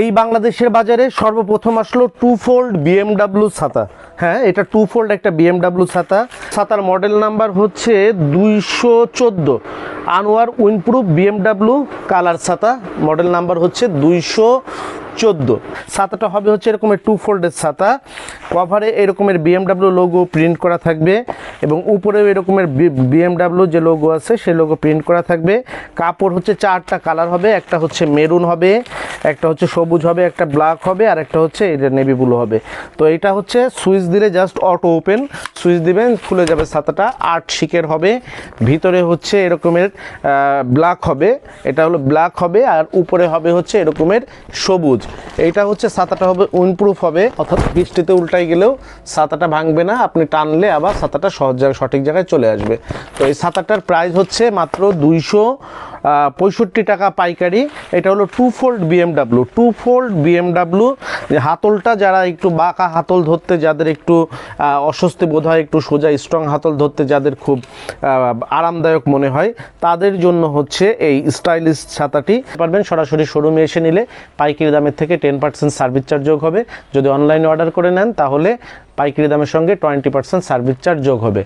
এই বাংলাদেশের বাজারে সর্বপ্রথম আসলো টু ফোল্ড বিএমডাব্লিউ ছাতা। হ্যাঁ এটা টু ফোল্ড একটা বিএমডাব্লিউ ছাতা। ছাতার মডেল নাম্বার হচ্ছে দুইশো চোদ্দ। আনোয়ার উইনপ্রুফ বিএমডাব্লিউ কালার ছাতা। মডেল নাম্বার হচ্ছে দুইশো চোদ্দ। ছাতাটা হবে হচ্ছে এরকমের টু ফোল্ডের ছাতা। কভারে এরকমের বিএমডাব্লিউ লোগো প্রিন্ট করা থাকবে এবং উপরেও এরকমের বিএমডাব্লিউ যে লোগো আছে সেই লোগো প্রিন্ট করা থাকবে। কাপড় হচ্ছে চারটা কালার হবে, একটা হচ্ছে মেরুন হবে। একটা হচ্ছে সবুজ হবে, একটা ব্ল্যাক হবে, আর একটা হচ্ছে এটা নেভি ব্লু হবে। তো এটা হচ্ছে সুইচ দিলে জাস্ট অটো ওপেন সুইচ দিবেন, খুলে যাবে ছাতাটা, আট শিকের হবে। ভিতরে হচ্ছে এরকমের ব্ল্যাক হবে, এটা হলো ব্ল্যাক হবে, আর উপরে হবে হচ্ছে এরকমের সবুজ। এইটা হচ্ছে ছাতাটা হবে উইনপ্রুফ হবে, অর্থাৎ বৃষ্টিতে উল্টাই গেলেও ছাতাটা ভাঙবে না, আপনি টানলে আবার ছাতাটা সহজ জায়গায়, সঠিক জায়গায় চলে আসবে। তো এই ছাতাটার প্রাইস হচ্ছে মাত্র দুইশো পঁয়ষট্টি টাকা পাইকারি। এটা হলো two fold BMW two fold BMW যে হাতলটা যারা একটু বাঁকা হাতল ধরতে, যাদের একটু অস্বস্তি বোধ হয়, একটু সোজা স্ট্রং হাতল ধরতে যাদের খুব আরামদায়ক মনে হয়, তাদের জন্য হচ্ছে এই স্টাইলিশ ছাতাটি। পারবেন, সরাসরি শোরুমে এসে নিলে পাইকারি দামের থেকে টেন পার্সেন্ট সার্ভিস চার্জ যোগ হবে। যদি অনলাইনে অর্ডার করে নেন, তাহলে পাইকারি দামের সঙ্গে টোয়েন্টি পার্সেন্ট সার্ভিস চার্জ যোগ হবে।